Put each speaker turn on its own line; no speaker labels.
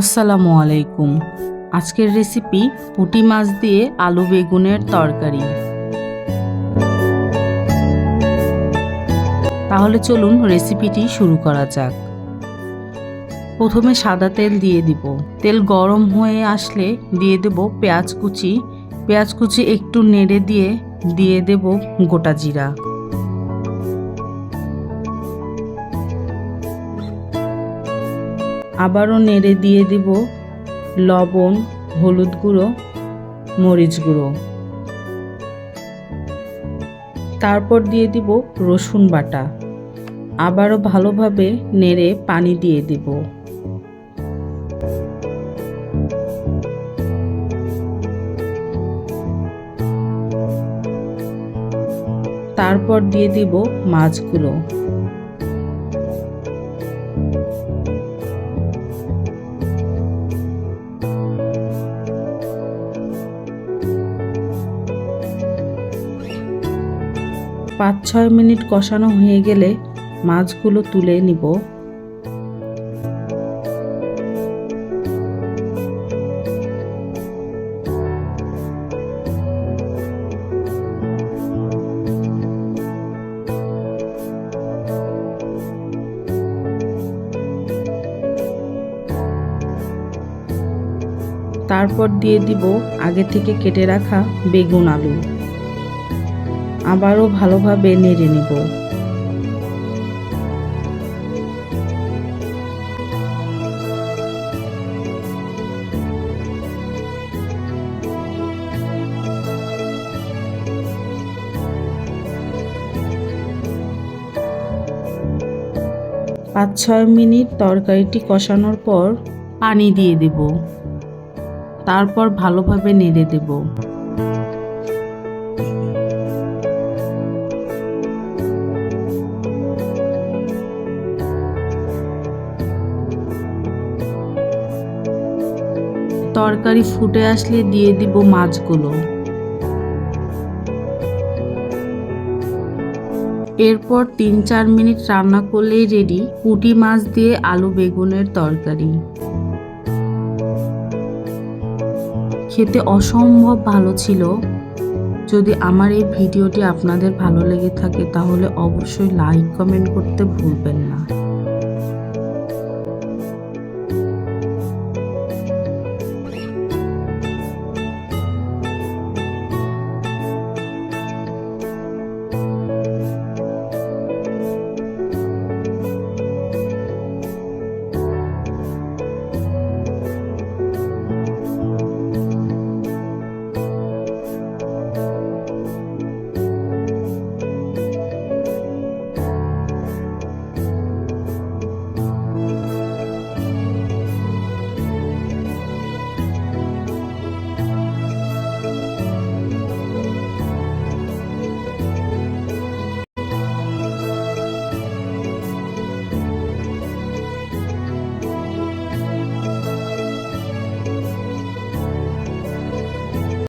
আসসালামু আলাইকুম। আজকের রেসিপি পুঁটি মাছ দিয়ে আলু বেগুনের তরকারি। তাহলে চলুন রেসিপিটি শুরু করা যাক। প্রথমে সাদা তেল দিয়ে দিব। তেল গরম হয়ে আসলে দিয়ে দেব পেঁয়াজ কুচি। পেঁয়াজ কুচি একটু নেড়ে দিয়ে দিয়ে দেব গোটা জিরা। আবারও নেড়ে দিয়ে দিব লবণ, হলুদ গুঁড়ো, মরিচ গুঁড়ো। তারপর দিয়ে দিব রসুন বাটা। আবারও ভালোভাবে নেড়ে পানি দিয়ে দিব। তারপর দিয়ে দিব মাছগুলো। পাঁচ ছয় মিনিট কষানো হয়ে গেলে মাছগুলো তুলে নিব। তারপর দিয়ে দিব আগে থেকে কেটে রাখা বেগুন আলু। আবারও ভালোভাবে নেড়ে নেব। পাঁচ ছয় মিনিট তরকারিটি কষানোর পর পানি দিয়ে দেব। তারপর ভালোভাবে নেড়ে দেব। তরকারি ফুটে আসলে দিয়ে দিব মাছগুলো। এরপর তিন চার মিনিট রান্না করলেই রেডি পুঁটি মাছ দিয়ে আলু বেগুনের তরকারি। খেতে অসম্ভব ভালো ছিল। যদি আমার এই ভিডিওটি আপনাদের ভালো লেগে থাকে তাহলে অবশ্যই লাইক কমেন্ট করতে ভুলবেন না।